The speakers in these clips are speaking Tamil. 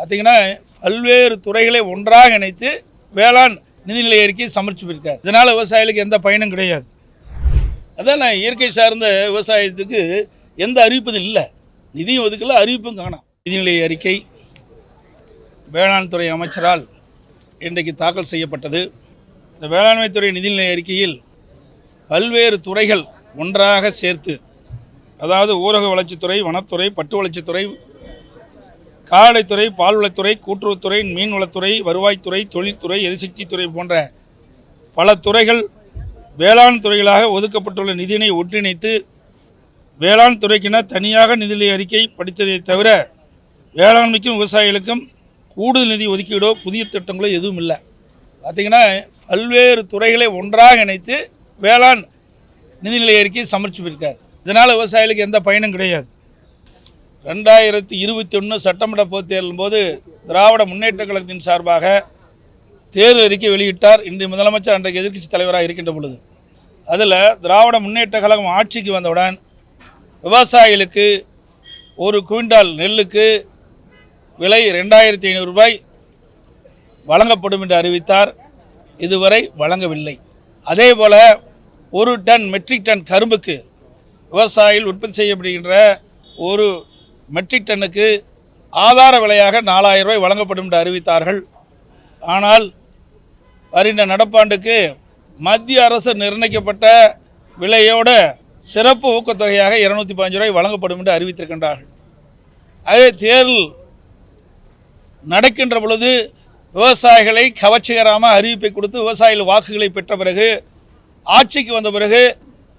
பார்த்தீங்கன்னா பல்வேறு துறைகளை ஒன்றாக இணைத்து வேளாண் நிதிநிலை அறிக்கை சமர்ப்பிச்சிருக்கார் இதனால் விவசாயிகளுக்கு எந்த பயனும் கிடையாது. அதான் நான் இயற்கை சார்ந்த விவசாயத்துக்கு எந்த அறிவிப்பும் இல்லை. நிதியும் ஒதுக்கல அறிவிப்பும் காணும். நிதிநிலை அறிக்கை வேளாண் துறை அமைச்சரால் இன்றைக்கு தாக்கல் செய்யப்பட்டது. இந்த வேளாண்மை துறை நிதிநிலை அறிக்கையில் பல்வேறு துறைகள் ஒன்றாக சேர்த்து அதாவது ஊரக வளர்ச்சித்துறை வனத்துறை பட்டு வளர்ச்சித்துறை கால்நடைத்துறை பால்வளத்துறை கூட்டுறவுத்துறை மீன்வளத்துறை வருவாய்த்துறை தொழில்துறை எரிசக்தித்துறை போன்ற பல துறைகள் வேளாண் துறைகளாக ஒதுக்கப்பட்டுள்ள நிதியினை ஒன்றிணைத்து வேளாண் துறைக்கென தனியாக நிதிநிலை அறிக்கை படித்ததை தவிர வேளாண்மைக்கும் விவசாயிகளுக்கும் கூடுதல் நிதி ஒதுக்கீடோ புதிய திட்டங்களோ எதுவும் இல்லை. பார்த்திங்கன்னா பல்வேறு துறைகளை ஒன்றாக இணைத்து வேளாண் நிதிநிலை அறிக்கை சமர்ப்பிச்சிருக்கார். இதனால் விவசாயிகளுக்கு எந்த பயனும் கிடையாது. ரெண்டாயிரத்தி இருபத்தி ஒன்று சட்டமன்ற பொதுத் தேர்தலின் போது திராவிட முன்னேற்ற கழகத்தின் சார்பாக தேர்தல் அறிக்கை வெளியிட்டார் இன்று முதலமைச்சர் அன்றைக்கு எதிர்க்கட்சி தலைவராக இருக்கின்ற பொழுது. அதில் திராவிட முன்னேற்ற கழகம் ஆட்சிக்கு வந்தவுடன் விவசாயிகளுக்கு ஒரு குவிண்டால் நெல்லுக்கு விலை ரெண்டாயிரத்தி ஐநூறு ரூபாய் வழங்கப்படும் என்று அறிவித்தார். இதுவரை வழங்கவில்லை. அதே போல் ஒரு டன் மெட்ரிக் டன் கரும்புக்கு விவசாயிகள் உற்பத்தி செய்யப்படுகின்ற ஒரு மெட்ரிக் டன்னுக்கு ஆதார விலையாக நாலாயிரம் ரூபாய் வழங்கப்படும் என்று அறிவித்தார்கள். ஆனால் வருகின்ற நடப்பாண்டுக்கு மத்திய அரசு நிர்ணயிக்கப்பட்ட விலையோட சிறப்பு ஊக்கத்தொகையாக இருநூத்தி பதினஞ்சு ரூபாய் வழங்கப்படும் என்று அறிவித்திருக்கின்றார்கள். அதே தேர்தல் நடக்கின்ற பொழுது விவசாயிகளை கவர்ச்சிகரமாக அறிவிப்பை கொடுத்து விவசாயிகள் வாக்குகளை பெற்ற பிறகு ஆட்சிக்கு வந்த பிறகு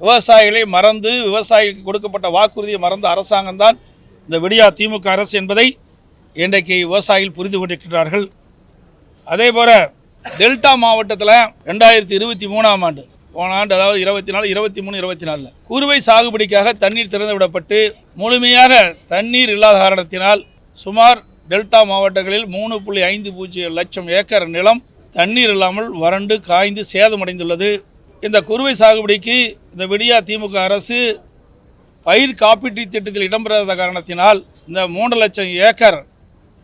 விவசாயிகளை மறந்து விவசாயிகளுக்கு கொடுக்கப்பட்ட வாக்குறுதியை மறந்து அரசாங்கம்தான் இந்த விடியா திமுக அரசு என்பதை இன்றைக்கு விவசாயிகள் புரிந்து கொண்டிருக்கிறார்கள் அதே போல் டெல்டா மாவட்டத்தில் ரெண்டாயிரத்தி இருபத்தி மூணாம் ஆண்டு போன ஆண்டு அதாவது இருபத்தி நாலு இருபத்தி மூணு இருபத்தி நாலில் குறுவை சாகுபடிக்காக தண்ணீர் திறந்து விடப்பட்டு முழுமையாக தண்ணீர் இல்லாத காரணத்தினால் சுமார் டெல்டா மாவட்டங்களில் மூணு புள்ளி ஐந்து பூஜ்ஜியம் லட்சம் ஏக்கர் நிலம் தண்ணீர் இல்லாமல் வறண்டு காய்ந்து சேதமடைந்துள்ளது. இந்த குறுவை சாகுபடிக்கு இந்த விடியா திமுக அரசு பயிர் காப்பீட்டு திட்டத்தில் இடம்பெறாத காரணத்தினால் இந்த மூன்று லட்சம் ஏக்கர்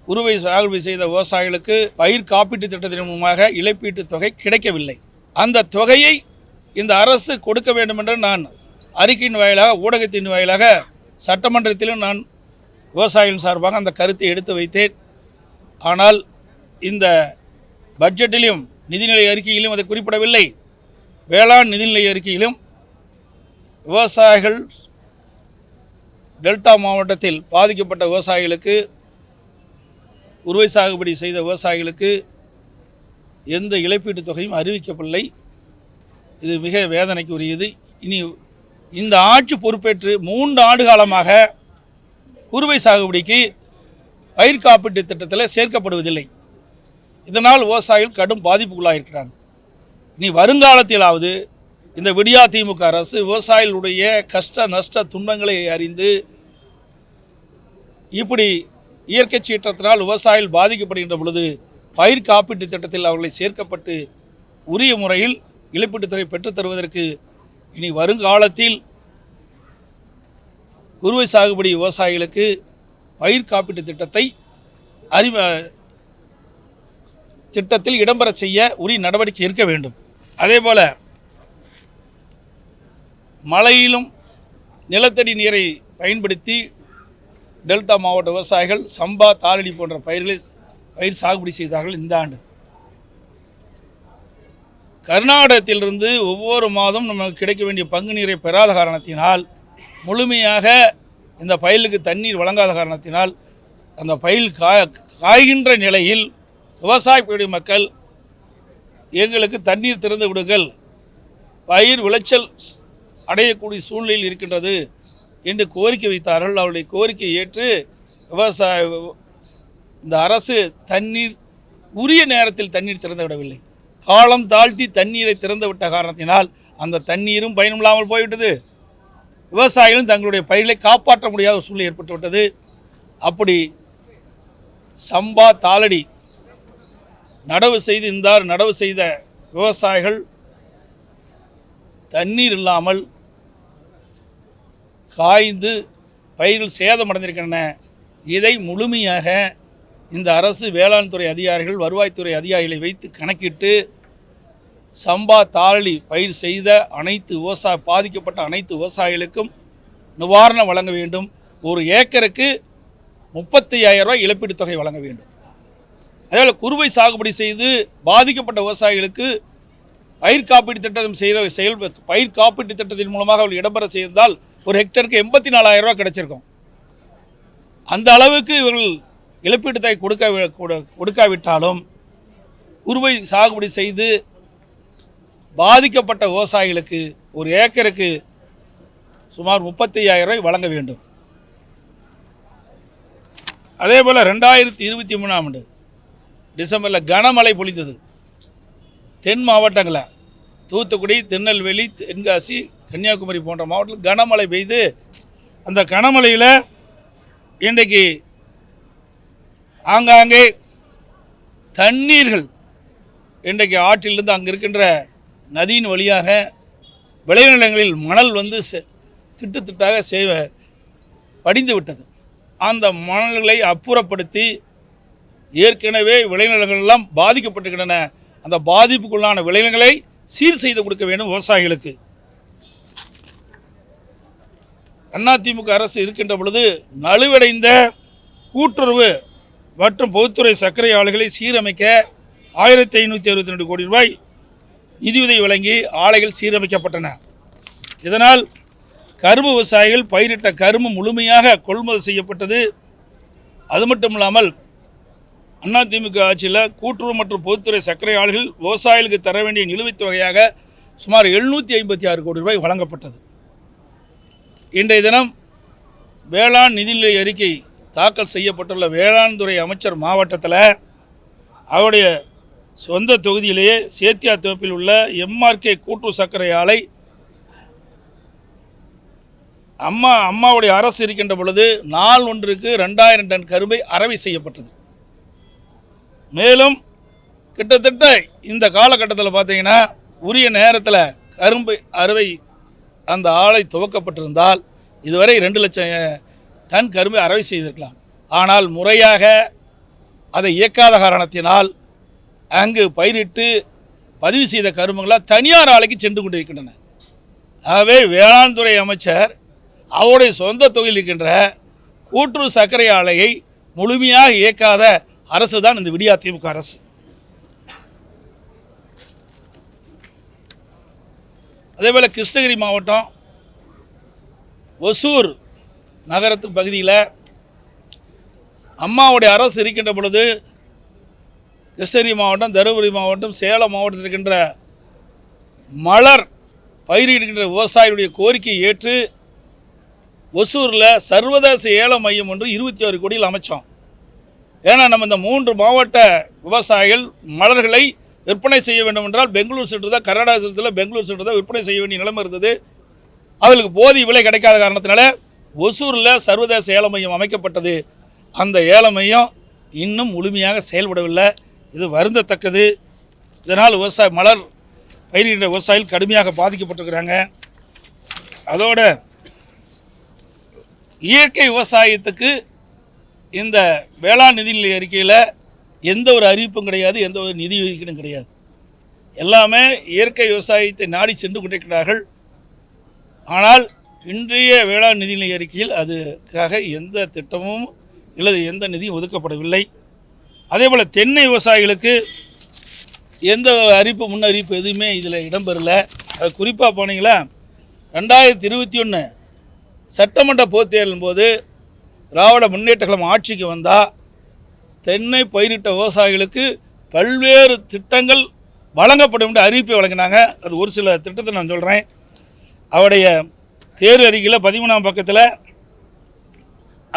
குறுவை சாகுபடி செய்த விவசாயிகளுக்கு பயிர் காப்பீட்டு திட்டத்தின் மூலமாக இழப்பீட்டுத் தொகை கிடைக்கவில்லை. அந்த தொகையை இந்த அரசு கொடுக்க வேண்டும் என்று நான் அறிக்கையின் வாயிலாக ஊடகத்தின் வாயிலாக சட்டமன்றத்திலும் நான் விவசாயிகள் சார்பாக அந்த கருத்தை எடுத்து வைத்தேன். ஆனால் இந்த பட்ஜெட்டிலும் நிதிநிலை அறிக்கையிலும் அதை குறிப்பிடவில்லை. வேளாண் நிதிநிலை அறிக்கையிலும் விவசாயிகள் டெல்டா மாவட்டத்தில் பாதிக்கப்பட்ட விவசாயிகளுக்கு உருவை சாகுபடி செய்த விவசாயிகளுக்கு எந்த இழப்பீட்டுத் தொகையும் அறிவிக்கப்படலை. இது மிக வேதனைக்கு உரியது இனி இந்த ஆட்சி பொறுப்பேற்று மூன்று ஆண்டு காலமாக குறுவை சாகுபடிக்கு பயிர் காப்பீட்டு திட்டத்தில் சேர்க்கப்படுவதில்லை. இதனால் விவசாயிகள் கடும் பாதிப்புக்குள்ளாயிருக்கிறாங்க இனி வருங்காலத்திலாவது இந்த விடியா திமுக அரசு விவசாயிகளுடைய கஷ்ட நஷ்ட துன்பங்களை அறிந்து இப்படி இயற்கை சீற்றத்தினால் விவசாயிகள் பாதிக்கப்படுகின்ற பொழுது பயிர் காப்பீட்டு திட்டத்தில் அவர்களை சேர்க்கப்பட்டு உரிய முறையில் இழப்பீட்டுத் தொகை பெற்றுத் தருவதற்கு இனி வருங்காலத்தில் குறுவை சாகுபடி விவசாயிகளுக்கு பயிர் காப்பீட்டு திட்டத்தை அறிவ திட்டத்தில் இடம்பெற செய்ய உரிய நடவடிக்கை இருக்க வேண்டும். அதே போல் மழையிலும் நிலத்தடி நீரை பயன்படுத்தி டெல்டா மாவட்ட விவசாயிகள் சம்பா தாளடி போன்ற பயிர்களை பயிர் சாகுபடி செய்தார்கள் இந்த ஆண்டு. கர்நாடகத்திலிருந்து ஒவ்வொரு மாதம் நமக்கு கிடைக்க வேண்டிய பங்கு நீரை பெறாத காரணத்தினால் முழுமையாக இந்த பயிலுக்கு தண்ணீர் வழங்காத காரணத்தினால் அந்த பயில் காய் காய்கின்ற நிலையில் விவசாய மக்கள் எங்களுக்கு தண்ணீர் திறந்து விடுங்கள் பயிர் விளைச்சல் அடையக்கூடிய சூழ்நிலையில் இருக்கின்றது என்று கோரிக்கை வைத்தார்கள். அவருடைய கோரிக்கையை ஏற்று விவசாய இந்த அரசு தண்ணீர் உரிய நேரத்தில் தண்ணீர் திறந்து விடவில்லை. காலம் தாழ்த்தி தண்ணீரை திறந்து விட்ட காரணத்தினால் அந்த தண்ணீரும் பயனில்லாமல் போய்விட்டது. விவசாயிகளும் தங்களுடைய பயிர்களை காப்பாற்ற முடியாத சூழ்நிலை ஏற்பட்டு விட்டது. அப்படி சம்பா தாளடி நடவு செய்து இருந்தார் நடவு செய்த விவசாயிகள் தண்ணீர் இல்லாமல் காய்ந்து பயிர்கள் சேதமடைந்திருக்கின்றன. இதை முழுமையாக இந்த அரசு வேளாண் துறை அதிகாரிகள் வருவாய்த்துறை அதிகாரிகளை வைத்து கணக்கிட்டு சம்பா தாளி பயிர் செய்த அனைத்து விவசாய பாதிக்கப்பட்ட அனைத்து விவசாயிகளுக்கும் நிவாரணம் வழங்க வேண்டும். ஒரு ஏக்கருக்கு முப்பத்தி ரூபாய் இழப்பீட்டுத் தொகை வழங்க வேண்டும். அதேபோல் குறுவை சாகுபடி செய்து பாதிக்கப்பட்ட விவசாயிகளுக்கு பயிர் காப்பீட்டு திட்டம் செய்கிற செயல் பயிர் காப்பீட்டு திட்டத்தின் மூலமாக அவர்கள் இடம்பெற செய்தால் ஒரு ஹெக்டருக்கு எண்பத்தி நாலாயிரம் ரூபாய் கிடச்சிருக்கும். அந்த அளவுக்கு இவர்கள் இழப்பீட்டு தொகை கொடுக்க கொடு- கொடுக்காவிட்டாலும் குறுவை சாகுபடி செய்து பாதிக்கப்பட்ட விவசாயிகளுக்கு ஒரு ஏக்கருக்கு சுமார் முப்பத்தி ரூபாய் வழங்க வேண்டும். அதே போல் ரெண்டாயிரத்தி இருபத்தி மூணாம் ஆண்டு டிசம்பரில் கனமழை பொழிந்தது. தென் மாவட்டங்களில் தூத்துக்குடி திருநெல்வேலி தென்காசி கன்னியாகுமரி போன்ற மாவட்டத்தில் கனமழை பெய்து அந்த கனமழையில் இன்றைக்கு ஆங்காங்கே தண்ணீர்கள் இன்றைக்கு ஆற்றிலிருந்து அங்கே இருக்கின்ற நதியின் வழியாக விளைநிலங்களில் மணல் வந்து செ- திட்டு திட்டாக செய்வ படிந்து விட்டது. அந்த மணல்களை அப்புறப்படுத்தி ஏற்கனவே விளைநிலங்கள் எல்லாம் பாதிக்கப்பட்டுக்கின்றன அந்த பாதிப்புக்குள்ளான விளைநிலங்களை சீர் செய்து கொடுக்க வேண்டும் விவசாயிகளுக்கு. அதிமுக அரசு இருக்கின்ற பொழுது நலிவடைந்த கூட்டுறவு மற்றும் பொதுத்துறை சர்க்கரை ஆலைகளை சீரமைக்க ஆயிரத்தி ஐநூற்றி அறுபத்தி ரெண்டு கோடி ரூபாய் நிதியுதவி வழங்கி ஆலைகள் சீரமைக்கப்பட்டன. இதனால் கரும்பு விவசாயிகள் பயிரிட்ட கரும்பு முழுமையாக கொள்முதல் செய்யப்பட்டது. அது மட்டும் இல்லாமல் அதிமுக ஆட்சியில் கூட்டுறவு மற்றும் பொதுத்துறை சர்க்கரை ஆலைகள் விவசாயிகளுக்கு தர வேண்டிய நிலுவைத் தொகையாக சுமார் எழுநூற்றி ஐம்பத்தி ஆறு கோடி ரூபாய் வழங்கப்பட்டது. இன்றைய தினம் வேளாண் நிதிநிலை அறிக்கை தாக்கல் செய்யப்பட்டுள்ள வேளாண் துறை அமைச்சர் மாவட்டத்தில் அவருடைய சொந்த தொகுதியிலேயே சேத்தியா தோப்பில் உள்ள எம்ஆர்கே கூட்டு சர்க்கரை ஆலை அம்மா அம்மாவுடைய அரசு இருக்கின்ற பொழுது நாள் ஒன்றுக்கு ரெண்டாயிரம் டன் கரும்பை அறவை செய்யப்பட்டது. மேலும் கிட்டத்தட்ட இந்த காலகட்டத்தில் பார்த்தீங்கன்னா உரிய நேரத்தில் கரும்பு அறுவை அந்த ஆலை துவக்கப்பட்டிருந்தால் இதுவரை ரெண்டு லட்சம் டன் கரும்பு அறவை செய்திருக்கலாம். ஆனால் முறையாக அதை இயக்காத காரணத்தினால் அங்கு பயிரிட்டு பதிவு செய்த கரும்புகளாக தனியார் ஆலைக்கு சென்று கொண்டிருக்கின்றன. ஆகவே வேளாண் துறை அமைச்சர் அவருடைய சொந்த தொகையில் இருக்கின்ற கூட்டுறவு சர்க்கரை ஆலையை முழுமையாக இயக்காத அரசு தான் இந்த விடியா திமுக அரசு. அதேபோல் கிருஷ்ணகிரி மாவட்டம் ஒசூர் நகரத்து பகுதியில் அம்மாவுடைய அரசு இருக்கின்ற பொழுது கிருஷ்ணகிரி மாவட்டம் தருமபுரி மாவட்டம் சேலம் மாவட்டத்தில் இருக்கின்ற மலர் பயிரிடுகின்ற விவசாயிகளுடைய கோரிக்கையை ஏற்று ஒசூரில் சர்வதேச ஏல மையம் ஒன்று இருபத்தி ஆறு கோடியில் அமைச்சோம். ஏன்னா நம்ம இந்த மூன்று மாவட்ட விவசாயிகள் மலர்களை விற்பனை செய்ய வேண்டும் என்றால் பெங்களூர் சென்று தான் கர்நாடகா சென்றில் பெங்களூர் சென்று தான் விற்பனை செய்ய வேண்டிய நிலைமை இருந்தது. அவர்களுக்கு போதிய விலை கிடைக்காத காரணத்தினால ஒசூரில் சர்வதேச ஏல மையம் அமைக்கப்பட்டது. அந்த ஏல மையம் இன்னும் முழுமையாக செயல்படவில்லை. இது வருந்தத்தக்கது. இதனால் விவசாய மலர் பயிரிடுகின்ற விவசாயிகள் கடுமையாக பாதிக்கப்பட்டிருக்கிறாங்க. அதோட இயற்கை விவசாயத்துக்கு இந்த வேளாண் நிதிநிலை அறிக்கையில் எந்த ஒரு அறிவிப்பும் கிடையாது எந்த ஒரு நிதி ஒதுக்கீடும் கிடையாது. எல்லாமே இயற்கை விவசாயத்தை நாடி சென்று கொண்டிருக்கிறார்கள். ஆனால் இன்றைய வேளாண் நிதிநிலை அறிக்கையில் அதுக்காக எந்த திட்டமும் அல்லது எந்த நிதியும் ஒதுக்கப்படவில்லை. அதேபோல் தென்னை விவசாயிகளுக்கு எந்த அறிவிப்பு முன்னறிவிப்பு எதுவுமே இதில் இடம்பெறல. அது குறிப்பாக போனீங்களா? ரெண்டாயிரத்தி இருபத்தி ஒன்று சட்டமன்ற பொதுத் தேர்தலின் போது திராவிட முன்னேற்ற கழகம் ஆட்சிக்கு வந்தால் தென்னை பயிரிட்ட விவசாயிகளுக்கு பல்வேறு திட்டங்கள் வழங்கப்படும் என்று அறிவிப்பை வழங்கினாங்க. அது ஒரு சில திட்டத்தை நான் சொல்கிறேன் அவருடைய தேர்வு அறிக்கையில் பதிமூணாம் பக்கத்தில்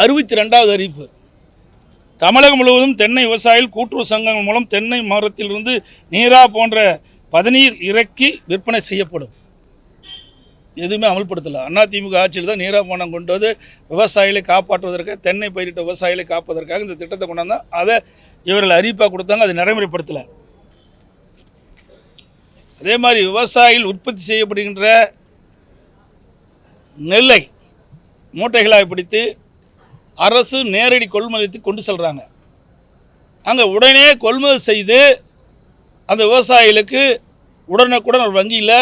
அறுபத்தி ரெண்டாவது அறிவிப்பு. தமிழகம் முழுவதும் தென்னை விவசாயிகள் கூட்டுறவு சங்கங்கள் மூலம் தென்னை மரத்திலிருந்து நீரா போன்ற பதநீர் இறக்கி விற்பனை செய்யப்படும். எதுவுமே அமல்படுத்தலை. அதிமுக ஆட்சியில் தான் நீரா போனம் கொண்டு வந்து விவசாயிகளை காப்பாற்றுவதற்காக தென்னை பயிரிட்ட விவசாயிகளை காப்பதற்காக இந்த திட்டத்தை கொண்டாந்தா அதை இவர்கள் அறிவிப்பாக கொடுத்தாங்க அதை நடைமுறைப்படுத்தலை. அதே மாதிரி விவசாயிகள் உற்பத்தி செய்யப்படுகின்ற நெல்லை மூட்டைகளாக பிடித்து அரசு நேரடி கொள்முதலுக்கு கொண்டு செல்கிறாங்க அங்கே உடனே கொள்முதல் செய்து அந்த விவசாயிகளுக்கு உடனுக்குடன் ஒரு வங்கியில்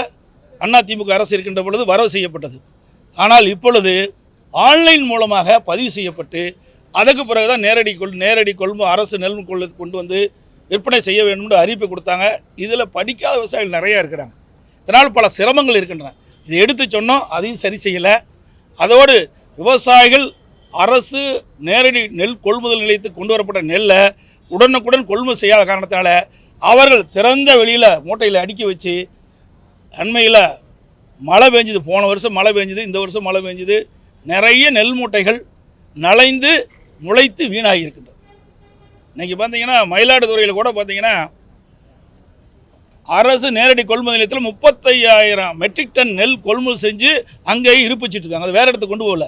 அதிமுக அரசு இருக்கின்ற பொழுது வரவு செய்யப்பட்டது. ஆனால் இப்பொழுது ஆன்லைன் மூலமாக பதிவு செய்யப்பட்டு அதுக்கு பிறகு தான் நேரடி கொள் நேரடி கொள்மு அரசு நெல் கொள்ளு கொண்டு வந்து விற்பனை செய்ய வேண்டும்னு அறிவிப்பு கொடுத்தாங்க. இதில் படிக்காத விவசாயிகள் நிறையா இருக்கிறாங்க. இதனால் பல சிரமங்கள் இருக்கின்றன. இதை எடுத்து சொன்னோம் அதையும் சரி செய்யலை. அதோடு விவசாயிகள் அரசு நேரடி நெல் கொள்முதல் நிலையத்துக்கு கொண்டு வரப்பட்ட நெல்லை உடனுக்குடன் கொள்முதல் செய்யாத காரணத்தினால அவர்கள் திறந்த வெளியில் மூட்டையில் அடுக்கி வச்சு அண்மையில் மழை பெஞ்சுது. போன வருஷம் மழை பெஞ்சுது இந்த வருஷம் மழை பெஞ்சுது. நிறைய நெல் மூட்டைகள் நலைந்து முளைத்து வீணாகி இருக்கின்றது இன்றைக்கி பார்த்தீங்கன்னா மயிலாடுதுறையில் கூட பார்த்தீங்கன்னா அரசு நேரடி கொள்முதல் நிலையத்தில் முப்பத்தையாயிரம் மெட்ரிக் டன் நெல் கொள்முதல் செஞ்சு அங்கேயே இருப்பிச்சிட்டு இருக்காங்க அது வேறு இடத்துக்கு கொண்டு போகல.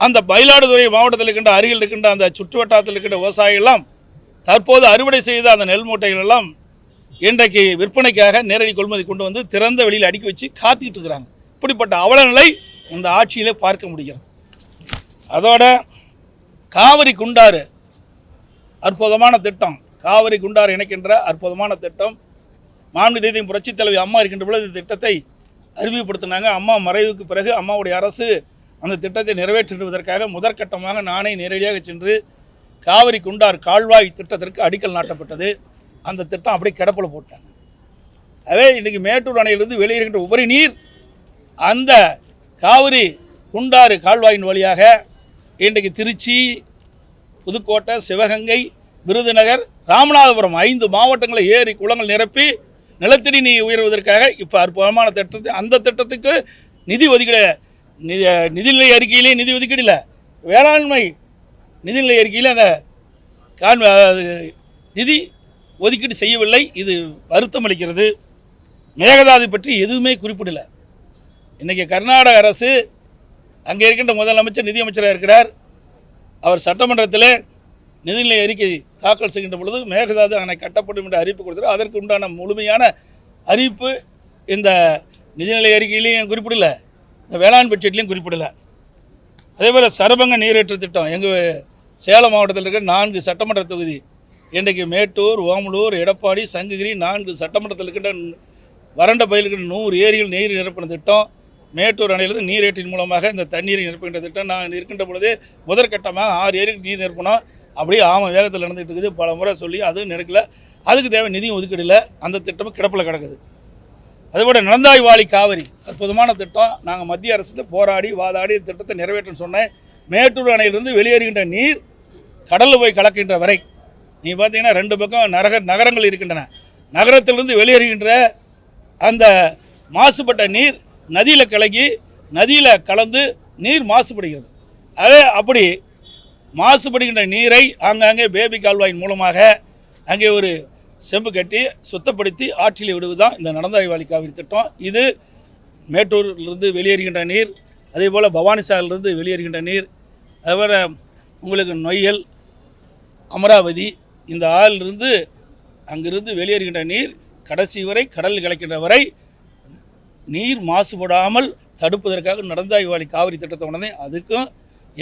அந்த மயிலாடுதுறை மாவட்டத்தில் இருக்கின்ற அருகில் இருக்கின்ற அந்த சுற்று வட்டாரத்தில் இருக்கின்ற விவசாயிகள்லாம் தற்போது அறுவடை செய்த அந்த நெல் மூட்டைகள் எல்லாம் இன்றைக்கு விற்பனைக்காக நேரடி கொள்முதல் கொண்டு வந்து திறந்த வெளியில் அடுக்கி வச்சு காத்துக்கிட்டு இருக்கிறாங்க. இப்படிப்பட்ட அவல நிலை இந்த ஆட்சியிலே பார்க்க முடிகிறது. அதோட காவிரி குண்டாறு அற்புதமான திட்டம். காவிரி குண்டாறு இணைக்கின்ற அற்புதமான திட்டம். மாநில தேதியும் புரட்சித் தலைவி அம்மா இருக்கின்ற பொழுது இந்த திட்டத்தை அறிமுகப்படுத்தினாங்க. அம்மா மறைவுக்கு பிறகு அம்மாவுடைய அரசு அந்த திட்டத்தை நிறைவேற்றுவதற்காக முதற்கட்டமாக நானே நேரடியாக சென்று காவிரி குண்டார் கால்வாய் திட்டத்திற்கு அடிக்கல் நாட்டப்பட்டது. அந்த திட்டம் அப்படியே கிடப்பில் போட்டாங்க. அதே இன்றைக்கி மேட்டூர் அணையிலிருந்து வெளியேறுகின்ற உபரி நீர் அந்த காவிரி குண்டாறு கால்வாயின் வழியாக இன்றைக்கு திருச்சி புதுக்கோட்டை சிவகங்கை விருதுநகர் ராமநாதபுரம் ஐந்து மாவட்டங்களை ஏரி குளங்கள் நிரப்பி நிலத்தடி நீர் உயர்வதற்காக இப்போ அற்புதமான திட்டத்தை அந்த திட்டத்துக்கு நிதி ஒதுக்கீடு நிதி நிதிநிலை அறிக்கையிலே நிதி ஒதுக்கீடு வேளாண்மை நிதிநிலை அறிக்கையில் அந்த கான் நிதி ஒதுக்கீடு செய்யவில்லை. இது வருத்தம் அளிக்கிறது. மேகதாது பற்றி எதுவுமே குறிப்பிடலை. இன்றைக்கி கர்நாடக அரசு அங்கே இருக்கின்ற முதலமைச்சர் நிதியமைச்சராக இருக்கிறார். அவர் சட்டமன்றத்தில் நிதிநிலை அறிக்கை தாக்கல் செய்கின்ற பொழுது மேகதாது அணை கட்டப்படும் என்று அறிவிப்பு கொடுத்தார். அதற்கு உண்டான முழுமையான அறிவிப்பு இந்த நிதிநிலை அறிக்கையிலையும் குறிப்பிடல. இந்த வேளாண் பட்ஜெட்லையும் குறிப்பிடல. அதேபோல் சரபங்க நீரேற்று திட்டம் எங்கள் சேலம் மாவட்டத்தில் இருக்கிற நான்கு சட்டமன்ற தொகுதி இன்றைக்கு மேட்டூர் ஓமலூர் எடப்பாடி சங்ககிரி நான்கு சட்டமன்றத்தில் இருக்கின்ற வறண்ட பயிர் நூறு ஏரிகள் நீர் நிரப்பின திட்டம். மேட்டூர் அணையிலிருந்து நீரேற்றின் மூலமாக இந்த தண்ணீரை நிரப்புகின்ற திட்டம். நான் இருக்கின்ற பொழுது முதற்கட்டமாக ஆறு ஏரிக்கு நீர் நிரப்பினோம். அப்படியே ஆம வேகத்தில் நடந்துகிட்டு இருக்குது. பல முறை சொல்லி அதுவும் நடக்கல அதுக்கு தேவை நிதியும் ஒதுக்கீடில் அந்த திட்டமும் கிடப்பில் கிடக்குது. அதுபோல் நிலந்தாய் வாலி காவிரி அற்புதமான திட்டம். நாங்கள் மத்திய அரசுகிட்ட போராடி வாதாடி திட்டத்தை நிறைவேற்றன்னு சொன்னேன். மேட்டூர் அணையிலிருந்து வெளியேறுகின்ற நீர் கடலில் போய் கலக்கின்ற வரை நீ பார்த்தீங்கன்னா ரெண்டு பக்கம் நரக நகரங்கள் இருக்கின்றன. நகரத்திலிருந்து வெளியேறுகின்ற அந்த மாசுபட்ட நீர் நதியில் கலங்கி நதியில் கலந்து நீர் மாசுபடுகிறது. அதே அப்படி மாசுபடுகின்ற நீரை ஆங்காங்கே பேபி கால்வாயின் மூலமாக அங்கே ஒரு செம்பு கட்டி சுத்தப்படுத்தி ஆற்றில் விடுவதுதான் இந்த நடந்தாய்வாளி காவிரி திட்டம். இது மேட்டூரிலிருந்து வெளியேறுகின்ற நீர் அதே போல் பவானிசாலிலிருந்து வெளியேறுகின்ற நீர் அதுபோல் உங்களுக்கு நொய்யல் அமராவதி இந்த ஆறிலிருந்து அங்கிருந்து வெளியேறுகின்ற நீர் கடைசி வரை கடலில் கிடைக்கின்ற வரை நீர் மாசுபடாமல் தடுப்பதற்காக நடந்தாய் வாழி காவிரி திட்டத்தை உடனே அதுக்கும்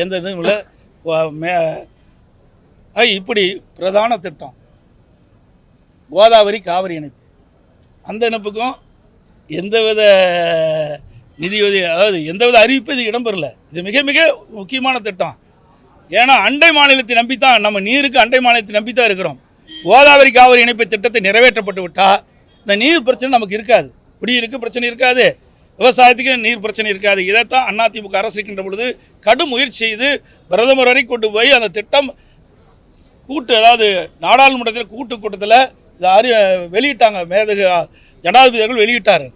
எந்த இதுவும் இல்லை. இப்படி பிரதான திட்டம். கோதாவரி காவிரி இணைப்பு. அந்த இணைப்புக்கும் எந்தவித நிதி உதவி அதாவது எந்தவித அறிவிப்பு இது இடம்பெறல. இது மிக மிக முக்கியமான திட்டம். ஏன்னா அண்டை மாநிலத்தை நம்பித்தான் நம்ம நீருக்கு அண்டை மாநிலத்தை நம்பி தான் இருக்கிறோம். கோதாவரி காவிரி இணைப்பு திட்டத்தை நிறைவேற்றப்பட்டு விட்டால் இந்த நீர் பிரச்சனை நமக்கு இருக்காது. குடியிருக்கு பிரச்சனை இருக்காது. விவசாயத்துக்கு நீர் பிரச்சனை இருக்காது. இதைத்தான் அதிமுக அரசு இருக்கின்ற பொழுது கடும் முயற்சி செய்து பிரதமர் வரை கொண்டு போய் அந்த திட்டம் கூட்டு அதாவது நாடாளுமன்றத்தில் கூட்டு கூட்டத்தில் இதை அறி வெளியிட்டாங்க. மேதகு ஜனாதிபதி அவர்கள் வெளியிட்டார்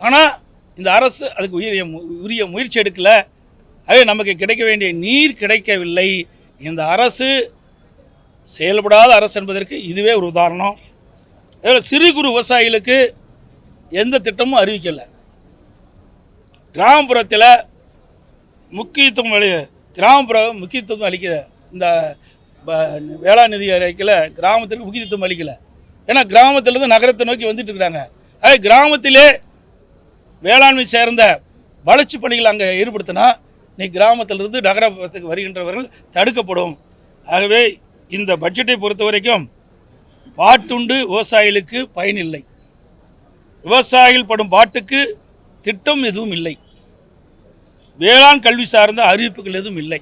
ஆனால் இந்த அரசு அதுக்கு உரிய உரிய முயற்சி எடுக்கலை. அதே நமக்கு கிடைக்க வேண்டிய நீர் கிடைக்கவில்லை. இந்த அரசு செயல்படாத அரசு என்பதற்கு இதுவே ஒரு உதாரணம். அதில் சிறு குறு விவசாயிகளுக்கு எந்த திட்டமும் அறிவிக்கலை. கிராமப்புறத்தில் முக்கியத்துவம் அளி கிராமப்புற முக்கியத்துவம் அளிக்க இந்த வேளாண் நிதி அறிக்கையில் கிராமத்திற்கு முக்கியத்துவம் அளிக்கலை. ஏன்னா கிராமத்திலேருந்து நகரத்தை நோக்கி வந்துட்டு இருக்கிறாங்க. அதே கிராமத்திலே வேளாண்மை சேர்ந்த வளர்ச்சி பணிகள் அங்கே ஈடுபடுத்தினா நீ கிராமத்திலிருந்து நகரத்துக்கு வருகின்றவர்கள் தடுக்கப்படும். ஆகவே இந்த பட்ஜெட்டை பொறுத்த வரைக்கும் பாட்டுண்டு விவசாயிகளுக்கு பயனில்லை விவசாயிகள் படும் பாட்டுக்கு திட்டம் எதுவும் இல்லை. வேளாண் கல்வி சார்ந்த அறிவிப்புகள் எதுவும் இல்லை.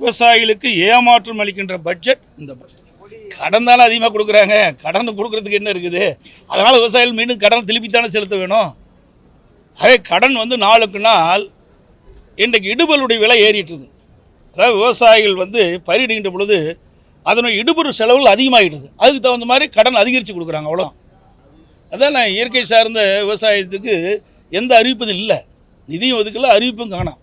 விவசாயிகளுக்கு ஏமாற்றம் அளிக்கின்ற பட்ஜெட் இந்த பட்ஜெட். கடன் தானே அதிகமாக கொடுக்குறாங்க. கடன் கொடுக்கறதுக்கு என்ன இருக்குது? அதனால் விவசாயிகள் மீண்டும் கடன் திருப்பித்தானே செலுத்த வேணும். அதே கடன் வந்து நாளுக்கு நாள் இன்றைக்கு இடுபலுடைய விலை ஏறிட்டுது. அதாவது விவசாயிகள் வந்து பயிரிடுகின்ற பொழுது அதனுடைய இடுபொருள் செலவுகள் அதிகமாகிடுது அதுக்கு தகுந்த மாதிரி கடன் அதிகரித்து கொடுக்குறாங்க அவ்வளோ அதான் நான் இயற்கை சார்ந்த விவசாயத்துக்கு எந்த அறிவிப்பும் இல்லை. நிதியும் ஒதுக்கல அறிவிப்பும் காணும்.